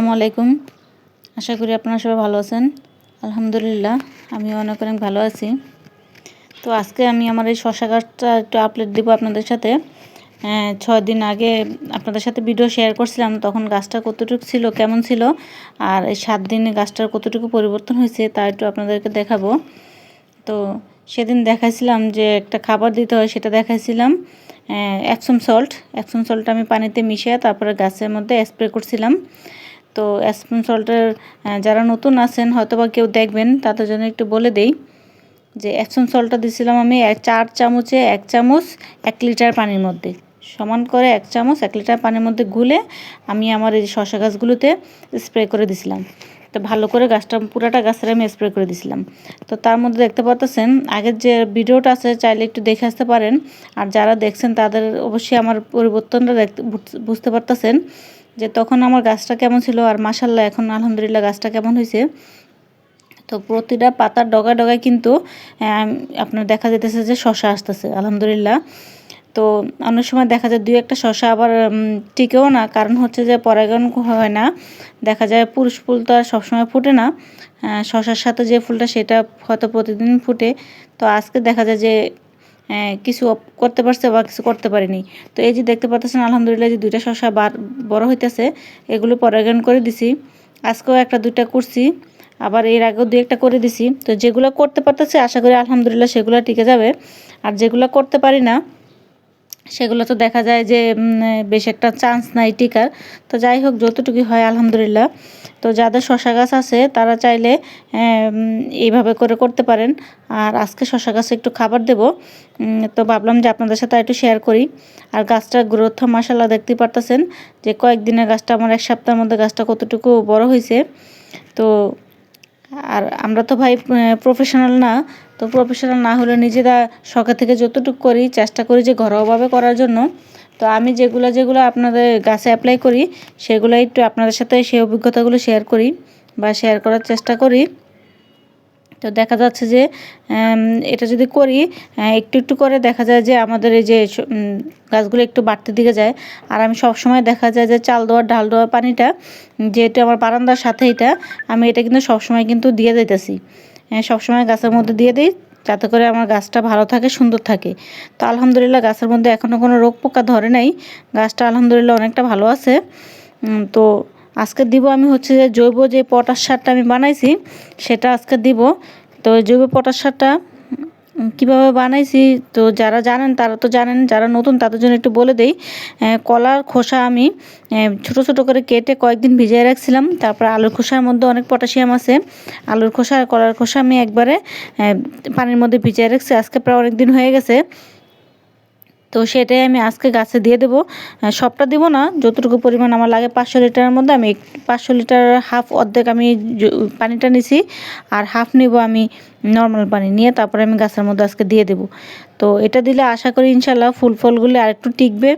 আসসালামু আলাইকুম। আশা করি আপনারা সবাই ভালো আছেন। আলহামদুলিল্লাহ আমি অনেক অনেক ভালো আছি। তো আজকে আমি আমার এই শশা গাছটা একটু আপলোড দেবো আপনাদের সাথে। আহ, ছয় দিন আগে আপনাদের সাথে ভিডিও শেয়ার করছিলাম তখন গাছটা কতটুকু ছিল কেমন ছিল আর এই সাত দিনে গাছটার কতটুকু পরিবর্তন হয়েছে তা একটু আপনাদেরকে দেখাবো। তো সেদিন দেখাইছিলাম যে একটা খাবার দিতে হয় সেটা দেখাইছিলাম। অ্যাপসম সল্ট অ্যাপসম সল্ট আমি পানিতে মিশিয়ে তারপরে গাছের মধ্যে স্প্রে করছিলাম। তো অ্যাপসম সল্টের যারা নতুন আছেন হয়তো বা কেউ দেখবেন, তাদের জন্য একটু বলে দেই যে অ্যাপসম সল্টটা দিছিলাম আমি চার চামচে এক চামচ এক লিটার পানির মধ্যে। সমান করে এক চামচ এক লিটার পানির মধ্যে গুলে আমি আমার এই শশা গাছগুলোতে স্প্রে করে দিছিলাম। তো ভালো করে গাছটা, পুরাটা গাছের আমি স্প্রে করে দিছিলাম। তো তার মধ্যে দেখতে পাচ্ছেন আগের যে ভিডিওটা আছে, চাইলে একটু দেখে আসতে পারেন। আর যারা দেখছেন, তাদের অবশ্যই আমার পরিবর্তনটা দেখতে বুঝতে পারতেছেন। যে তখন আমার গাছটা কেমন ছিল আর মাসাল্লাহ এখন আলহামদুলিল্লাহ গাছটা কেমন হয়েছে। তো প্রতিটা পাতার ডগায় ডগায় কিন্তু আপনার দেখা যেতেছে যে শশা আসতেছে, আলহামদুলিল্লাহ। তো অনেক সময় দেখা যায় দুই একটা শশা আবার টিকেও না। কারণ হচ্ছে যে পরাগায়ন হয় না। দেখা যায় পুরুষ ফুল তো আর সবসময় ফুটে না। শশার সাথে যে ফুলটা সেটা হয়তো প্রতিদিন ফুটে। তো আজকে দেখা যায় যে কিছু করতে পারছে বা কিছু করতে পারিনি। তো এই যে দেখতে পাচ্ছেন আলহামদুলিল্লাহ যে দুইটা শশা বার বড় হইতেছে, এগুলো পরাগায়ন করে দিছি। আজকেও একটা দুইটা করছি, আবার এর আগেও দু একটা করে দিছি। তো যেগুলো করতে পারতেছে, আশা করি আলহামদুলিল্লাহ সেগুলো টিকে যাবে। আর যেগুলো করতে পারি না সেগুলো তো দেখা যায় যে বেশ একটা চান্স নাই টিকার। তো যাই হোক যতটুকু হয়, আলহামদুলিল্লাহ। তো যাদের শশা গাছ আছে, তারা চাইলে এইভাবে করে করতে পারেন। আর আজকে শশা গাছে একটু খাবার দেব। তো ভাবলাম যে আপনাদের সাথে একটু শেয়ার করি। আর গাছটার গ্রোথ মাসাল্লাহ দেখতেই পারতেছেন যে, কয়েকদিনের গাছটা, আমার এক সপ্তাহের মধ্যে গাছটা কতটুকু বড় হয়েছে। তো আর আমরা তো ভাই প্রফেশনাল না, তো প্রফেশনাল না হলে নিজেরা শখের থেকে যতটুকু করি, চেষ্টা করি যে ঘরোয়াভাবে করার জন্য। তো আমি যেগুলো যেগুলো আপনাদের গাছে অ্যাপ্লাই করি, সেগুলো একটু আপনাদের সাথে সেই অভিজ্ঞতাগুলো শেয়ার করি বা শেয়ার করার চেষ্টা করি। তো দেখা যাচ্ছে যে এটা যদি করি একটু একটু করে দেখা যায় যে আমাদের এই যে গাছগুলো একটু বাড়তে দিকে যায়। আর আমি সব সময় দেখা যায় যে চাল দেওয়ার ঢাল দেওয়ার পানিটা, যেহেতু আমার বারান্দার সাথে এটা, আমি এটা কিন্তু সবসময় কিন্তু দিয়ে দিতেছি। সবসময় গাছের মধ্যে দিয়ে দিই, যাতে করে আমার গাছটা ভালো থাকে, সুন্দর থাকে। তো আলহামদুলিল্লাহ গাছের মধ্যে এখনও কোনো রোগ পোকা ধরে নাই। গাছটা আলহামদুলিল্লাহ অনেকটা ভালো আছে। তো আজকে দিব আমি হচ্ছে যে জৈব যে পটাশ সারটা আমি বানাইছি, সেটা আজকে দিব। তো জৈব পটাশ সারটা কীভাবে বানাইছি, তো যারা জানেন তারা তো জানেন, যারা নতুন তাদের জন্য একটু বলে দেই। কলার খোসা আমি ছোট ছোট করে কেটে কয়েকদিন ভিজিয়ে রাখছিলাম, তারপর আলুর খোসার মধ্যে অনেক পটাশিয়াম আছে। আলুর খোসা আর কলার খোসা আমি একবারে পানির মধ্যে ভিজিয়ে রাখছি, আজকে প্রায় অনেক দিন হয়ে গেছে। তো সেটাই আমি আজকে গাছে দিয়ে দেবো। সবটা দেবো না, যতটুকু পরিমাণ আমার লাগে পাঁচশো লিটারের মধ্যে আমি পাঁচশো লিটার হাফ অর্ধেক আমি পানিটা নিছি আর হাফ নিব আমি নর্মাল পানি নিয়ে তারপরে আমি গাছের মধ্যে আজকে দিয়ে দেব। তো এটা দিলে আশা করি ইনশাল্লাহ ফুল ফলগুলি আরেকটু টিকবে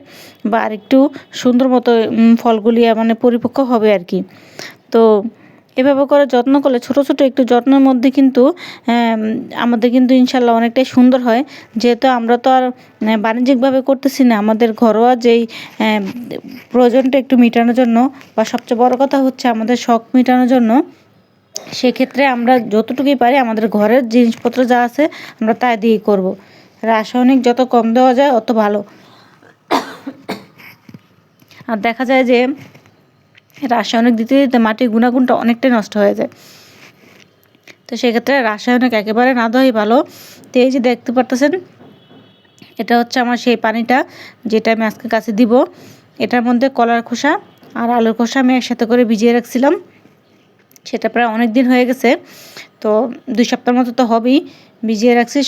বা আরেকটু সুন্দর মতো ফলগুলি মানে পরিপক্ক হবে আর কি। তো এভাবে করে যত্ন করলে, ছোট ছোট একটু যত্নের মধ্যে কিন্তু আমাদের কিন্তু ইনশাল্লাহ অনেকটাই সুন্দর হয় যেহেতু আমরা তো আর বাণিজ্যিকভাবে করতেছি না, আমাদের ঘরোয়া যেই প্রয়োজনটা একটু মেটানোর জন্য বা সবচেয়ে বড় কথা হচ্ছে আমাদের শখ মেটানোর জন্য, সেক্ষেত্রে আমরা যতটুকুই পারি আমাদের ঘরের জিনিসপত্র যা আছে আমরা তাই দিয়েই করব। রাসায়নিক যত কম দেওয়া যায়, অত ভালো আর দেখা যায় যে রাসায়নিক দিতে দিতে মাটির গুণাগুণটা অনেকটাই নষ্ট হয়ে যায়। তো সেক্ষেত্রে রাসায়নিক একেবারে না দেওয়াই ভালো। তো এই যে দেখতে পারতেছেন, এটা হচ্ছে আমার সেই পানিটা যেটা আমি আজকে কাছে দিব। এটার মধ্যে কলার খোসা আর আলুর খোসা আমি একসাথে করে ভিজিয়ে রাখছিলাম। সেটা প্রায় অনেক দিন হয়ে গেছে। তো দুই সপ্তাহের মতো তো হবেই। ভিজিয়ে রাখছি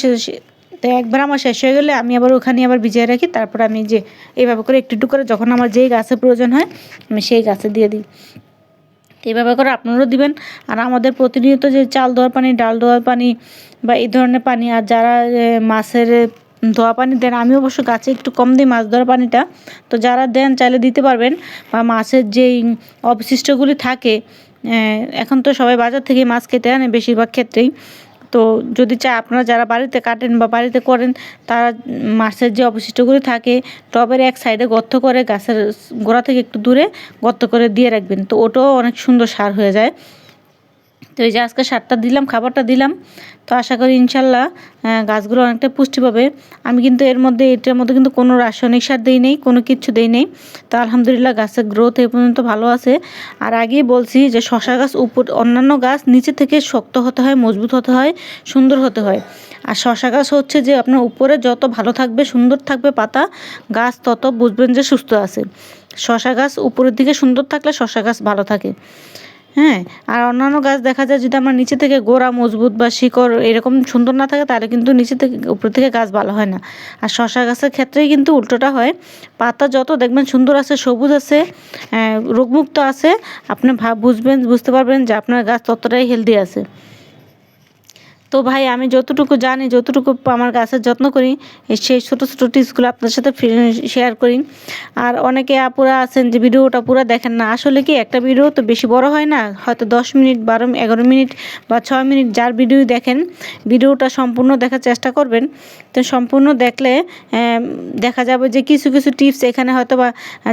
তো একবার আমার শেষ হয়ে গেলে আমি আবার ওখানে আবার ভিজিয়ে রাখি। তারপর আমি যে এইভাবে করে একটু একটু করে যখন আমার যেই গাছে প্রয়োজন হয়, আমি সেই গাছে দিয়ে দিই। এইভাবে করে আপনারাও দিবেন। আর আমাদের প্রতিনিয়ত যে চাল দেওয়ার পানি, ডাল দেওয়ার পানি বা এই ধরনের পানি, আর যারা মাছের ধোয়া পানি দেন, আমি অবশ্য গাছে একটু কম দিই মাছ ধোয়ার পানিটা। তো যারা দেন চাইলে দিতে পারবেন। বা মাছের যেই অবশিষ্টগুলি থাকে এখন তো সবাই বাজার থেকে মাছ খেতে আনে বেশিরভাগ ক্ষেত্রেই। তো যদি চায় আপনারা যারা বাড়িতে কাটেন বা বাড়িতে করেন, তারা মাছের যে অবশিষ্টগুলি থাকে, টবের এক সাইডে গর্ত করে গাছের গোড়া থেকে একটু দূরে গর্ত করে দিয়ে রাখবেন। তো ওটাও অনেক সুন্দর সার হয়ে যায়। তো এই যে আজকে সারটা দিলাম, খাবারটা দিলাম। তো আশা করি ইনশাল্লাহ গাছগুলো অনেকটা পুষ্টি পাবে। আমি কিন্তু এর মধ্যে, এটার মধ্যে কিন্তু কোনো রাসায়নিক সার দিই নেই, কোনো কিচ্ছু দিই নেই। তো আলহামদুলিল্লাহ গাছের গ্রোথ এ পর্যন্ত ভালো আছে। আর আগেই বলছি যে শশা গাছ উপর, অন্যান্য গাছ নিচে থেকে শক্ত হতে হয়, মজবুত হতে হয়, সুন্দর হতে হয়। আর শশা গাছ হচ্ছে যে আপনার উপরে যত ভালো থাকবে, সুন্দর থাকবে পাতা, গাছ তত বুঝবেন যে সুস্থ আছে। শশা গাছ উপরের দিকে সুন্দর থাকলে শশা গাছ ভালো থাকে। হ্যাঁ আর অন্যান্য গাছ দেখা যায় যদি আমার নিচে থেকে গোড়া মজবুত বা শিকড় এরকম সুন্দর না থাকে, তাহলে কিন্তু নিচে থেকে, উপর থেকে গাছ ভালো হয় না। আর শশা গাছের ক্ষেত্রেই কিন্তু উল্টোটা হয়। পাতা যত দেখবেন সুন্দর আছে, সবুজ আছে রোগমুক্ত আছে, আপনি ভাব বুঝবেন, বুঝতে পারবেন যে আপনার গাছ ততটাই হেলদি আছে। তো ভাই, আমি যতটুকু জানি, যতটুকু আমার গাছের যত্ন করি সেই ছোটো ছোটো টিপসগুলো আপনার সাথে শেয়ার করি। আর অনেকে আপুরা আছেন যে ভিডিওটা পুরো দেখেন না। আসলে কি, একটা ভিডিও তো বেশি বড় হয় না? হয়তো দশ মিনিট, বারো, এগারো মিনিট বা ছয় মিনিট যার ভিডিও দেখেন, ভিডিওটা সম্পূর্ণ দেখার চেষ্টা করবেন। তো সম্পূর্ণ দেখলে দেখা যাবে যে কিছু কিছু টিপস এখানে হয়তো বা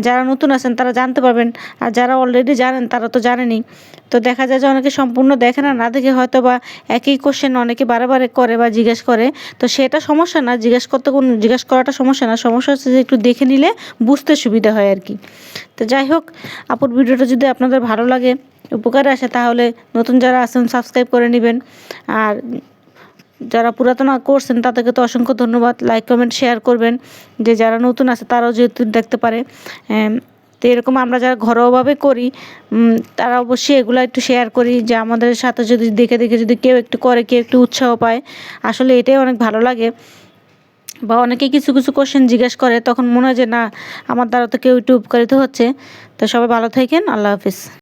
যারা নতুন আছেন তারা জানতে পারবেন। আর যারা অলরেডি জানেন তারা তো জানেনি তো দেখা যায় যে অনেকে সম্পূর্ণ দেখে না না দেখে হয়তো বা একই কোশ্চেন অনেকে বারে করে বা জিজ্ঞেস করে। তো সেটা সমস্যা না, জিজ্ঞেস করতে কোনো, জিজ্ঞেস করাটা সমস্যা না। সমস্যা হচ্ছে যে একটু দেখে নিলে বুঝতে সুবিধা হয় আর কি। তো যাই হোক, আপুর ভিডিওটা যদি আপনাদের ভালো লাগে, উপকারে আসে, তাহলে নতুন যারা আছেন সাবস্ক্রাইব করে নেবেন। আর যারা পুরাতন করছেন, তাদেরকে তো অসংখ্য ধন্যবাদ। লাইক কমেন্ট শেয়ার করবেন। যে যারা নতুন আছে, তারাও যেহেতু দেখতে পারে। তো এরকম আমরা যারা ঘরোয়াভাবে করি তারা অবশ্যই এগুলো একটু শেয়ার করি যে আমাদের সাথে যদি দেখে দেখে যদি কেউ একটু করে, কেউ একটু উৎসাহ পায়। আসলে এটাই অনেক ভালো লাগে। বা অনেকে কিছু কিছু কোশ্চেন জিজ্ঞেস করে, তখন মনে হয় যে না, আমার দ্বারা তো কেউ একটু উপকারিত হচ্ছে। তো সবাই ভালো থাকেন, আল্লাহ হাফিজ।